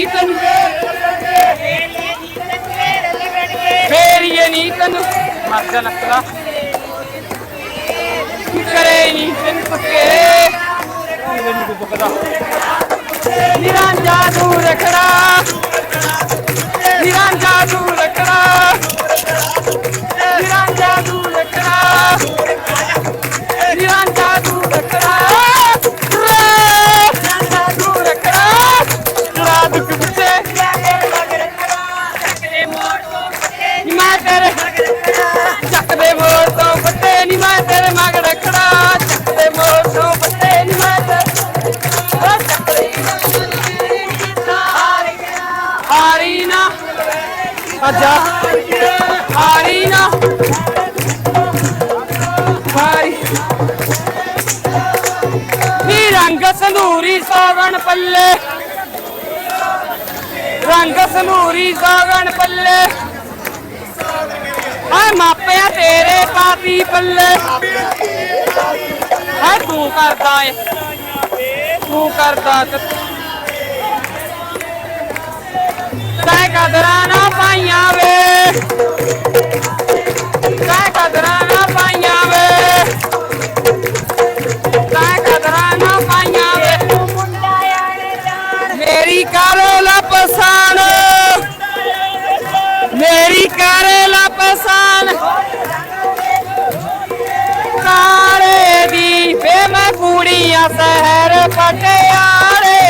ਨਹੀਂ ਤੈਨੂੰ ਫੇਰੀਏ ਨਹੀਂ ਤੈਨੂੰ ਮਰ ਜਾ ਨਕਲਾ ਕਰੇ ਨਹੀਂ ਤੈਨੂੰ ਪੱਕੇ ਨਿਰੰਜਾ ਦੂਰ ਰਖੜਾ ਅੱਜਾ ਹਾਰੀ ਨਾ। ਹਾਰੀ। ਨੀ ਰੰਗ ਸੰਧੂਰੀ ਸੋਗਣ ਪੱਲੇ। ਰੰਗ ਸੰਧੂਰੀ ਸੋਗਣ ਪੱਲੇ। ਆ ਮਾਪਿਆ ਤੇਰੇ ਪਾਪੀ ਪੱਲੇ। ਆ ਤੂੰ ਕਰਦਾ ਏ। ਤੂੰ ਕਰਦਾ ਤੈ ਕਦਰਾਂ ਨਾ ਪਾਈਆਂ ਵੇ। ਤੈ ਕਦਰਾਂ ਨਾ ਪਾਈਆਂ ਵੇ। ਤੈ ਕਦਰਾਂ ਨਾ ਪਾਈਆਂ ਵੇ। ਮੇਰੀ ਕਾਲੇ ਲਪਸਾਨ ਮੇਰੀ ਕਾਲੇ ਲਪਸਾਨ ਕਾਲੇ ਦੀ ਵੇ ਮੈਂ ਕੁੜੀਆਂ ਸ਼ਹਿਰ ਪਟਿਆਲੇ।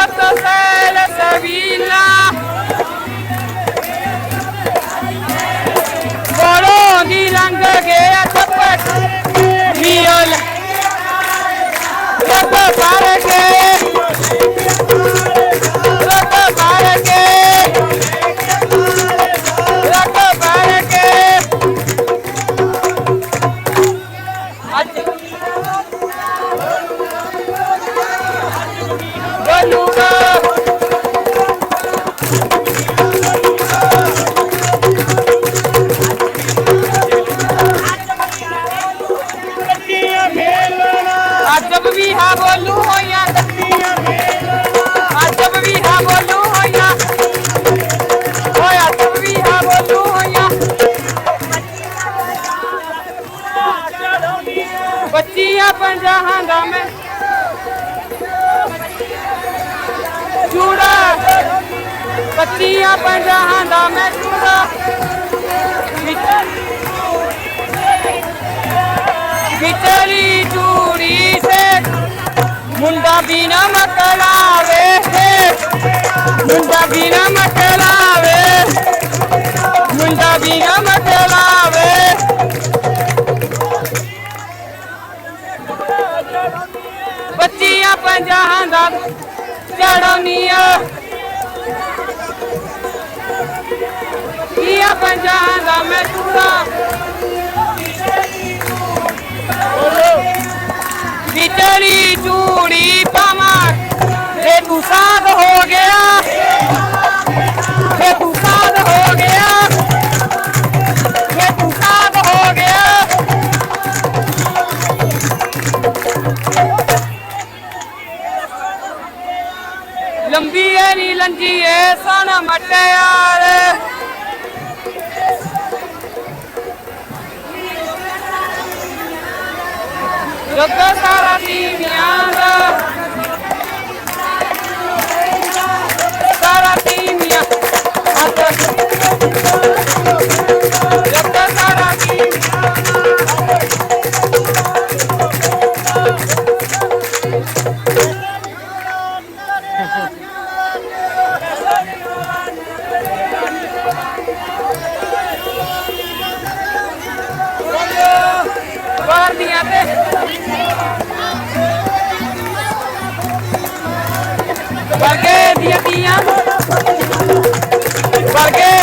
cuartos de la Sevilla. Bolón y Langa que a copas. Miola. Copa para que. ਬੱਚੀਆਂ ਪੰਜਾਹਾਂ ਦਾ ਮੈਂ। ਚੂੜਾ। ਬੱਚੀਆਂ ਪੰਜਾਹਾਂ ਦਾ ਮੈਂ ਚੂੜਾ। ਵਿਚਰੀ ਚੂੜੀ ਸੇ ਮੁੰਡਾ ਬਿਨਾ ਨਾ ਮਕਲਾਵੇ ਮੁੰਡਾ ਬਿਨਾ ਨਾ ਮਕਲਾਵੇ। ਮੁੰਡਾ ਬਿਨਾ ਨਾ ਮਕਲਾਵੇ ਪੰਜਾਹਾਂ ਦਾ ਚੜਾਉਣੀਆਂ ਕੀਆ ਪੰਜਾਹਾਂ ਦਾ ਮੈਂ ਚੂੜਾ ਵਿਚਲੀ ਚੂੜੀ ਪਾਵਾਂ ਲੰਬੀ ਏ ਨੀ ਲੰਜੀ ਏ ਸਨ ਮਟਿਆਰ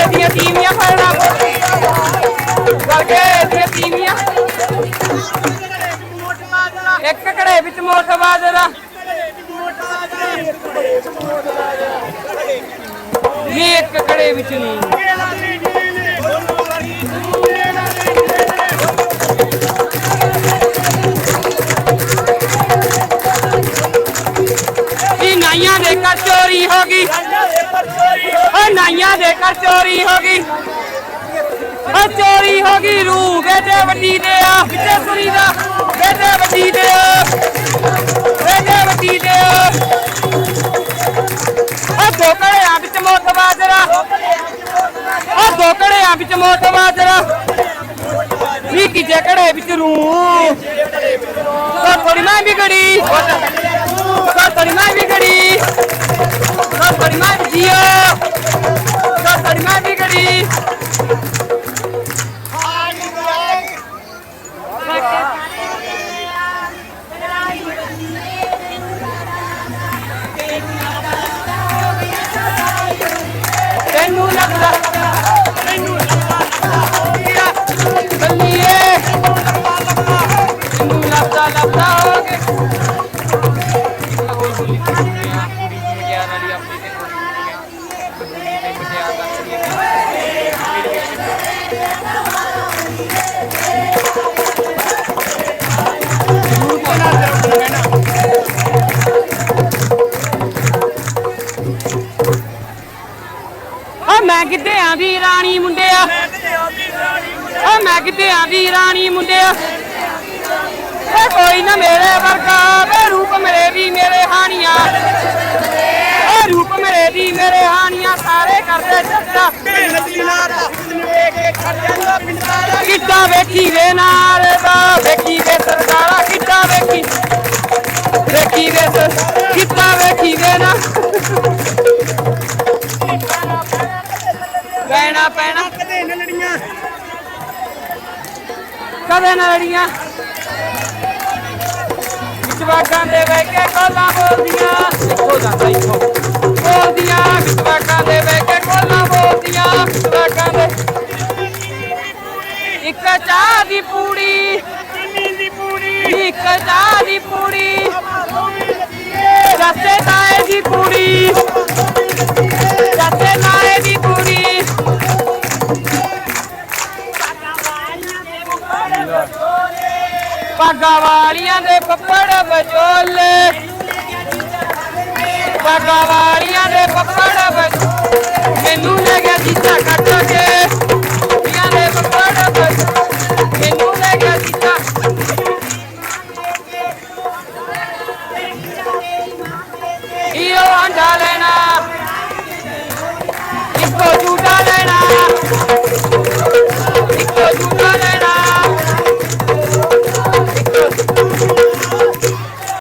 ਦੀਆਂ ਤੀਵੀਆਂ ਫੜਨਾ ਵਰਗੇ ਦੀਆਂ ਤੀਵੀਆਂ। ਇੱਕ ਘੜੇ ਵਿੱਚ ਮੋਠ ਬਾਜਰਾ। ਨਹੀਂ, ਇੱਕ ਘੜੇ ਵਿੱਚ ਨਹੀਂ। ਘਰ ਚੋਰੀ ਹੋ ਗਈ। ਓ ਚੋਰੀ ਹੋ ਗਈ। ਰੂ ਬੇਟੇ ਵੱਡੀ ਦੇ ਆ। ਵਿੱਚੇ ਸੁਰੀ ਦਾ ਬੇਟੇ ਵੱਡੀ ਦੇ ਆ। ਬੇਟੇ ਵੱਡੀ ਦੇ ਆ। ਓ ਦੋ ਘੜਿਆਂ ਵਿੱਚ ਮੋਟ ਬਾਜਰਾ। ਓ ਦੋ ਘੜਿਆਂ ਵਿੱਚ ਮੋਟ ਬਾਜਰਾ। ਵੀ ਕਿਜੇ ਘੜੇ ਵਿੱਚ ਰੂ ਓ ਥੋੜੀ ਮੈਂ ਵਿਗੜੀ। ਓ ਥੋੜੀ ਮੈਂ ਵਿਗੜੀ। ਓ ਥੋੜੀ ਮੈਂ ਜੀਓ ਓ ਥੋੜੀ ਮੈਂ ਓ ਮੈਂ ਕਿੱਥੇ ਆਂਦੀ ਰਾਣੀ ਮੁੰਡਿਆ? ਓ ਮੈਂ ਕਿੱਥੇ ਆਂਦੀ ਰਾਣੀ ਮੁੰਡਿਆ? ਓ ਕੋਈ ਨਾ ਮੇਰੇ ਵਰਗਾ ਵੇ ਰੂਪ ਮੇਰੇ ਵੀ ਮੇਰੇ ਹਾਨੀਆਂ ਓ ਰੂਪ ਮੇਰੇ ਵੀ ਮੇਰੇ ਹਾਨੀਆਂ ਸਾਰੇ ਕਰਦੇ ਚੱਕਾ ਕਿੱਡਾ ਵੇਖੀ ਵੇ ਨਾਲ ਦਾ ਵੇਖੀ ਵੇ ਸਰਦਾਰਾ ਕਿੱਡਾ ਵੇਖੀ ਵੇਖੀ ਵੇ ਸ- ਵੇਖੀ ਵੇ ਨਾ। ਪੈਣਾ ਪੈਣਾ। ਕਦੇ ਨਾ ਲੜੀਆਂ। ਕਦੇ ਨਾ ਲੜੀਆਂ ਵਿੱਚ ਦੇ ਬਹਿ ਕੇ ਕੋਲਾਂ ਬੋਲਦੀਆਂ। ਇੱਕੋ ਜਾਂਦਾ ਇੱਕੋ ਬੋਲਦੀਆਂ ਵਿੱਚ ਦੇ ਬਹਿ ਕੇ ਕੋਲਾਂ ਬੋਲਦੀਆਂ। ਵਿੱਚ ਦੇ। ਇੱਕ ਚਾਹ ਦੀ ਪੂੜੀ ਦੀ ਪੂੜੀ। ਇੱਕ ਚਾਹ ਦੀ ਪੂੜੀ। ਰਸੇ ਨਾਏ ਦੀ ਪੂੜੀ। ਰਸੇ ਨਾਏ ਦੀ ਪੂੜੀ। ਪਾਗਾ ਵਾਲੀਆਂ ਦੇ ਪੱਪੜ ਬਚੋਲੇ ਪਾਗਾ ਵਾਲੀਆਂ ਦੇ ਪੱਪੜ ਬਚ ਮੈਨੂੰ ਲੈ ਗਿਆ ਜੀਤਾ ਕੱਟ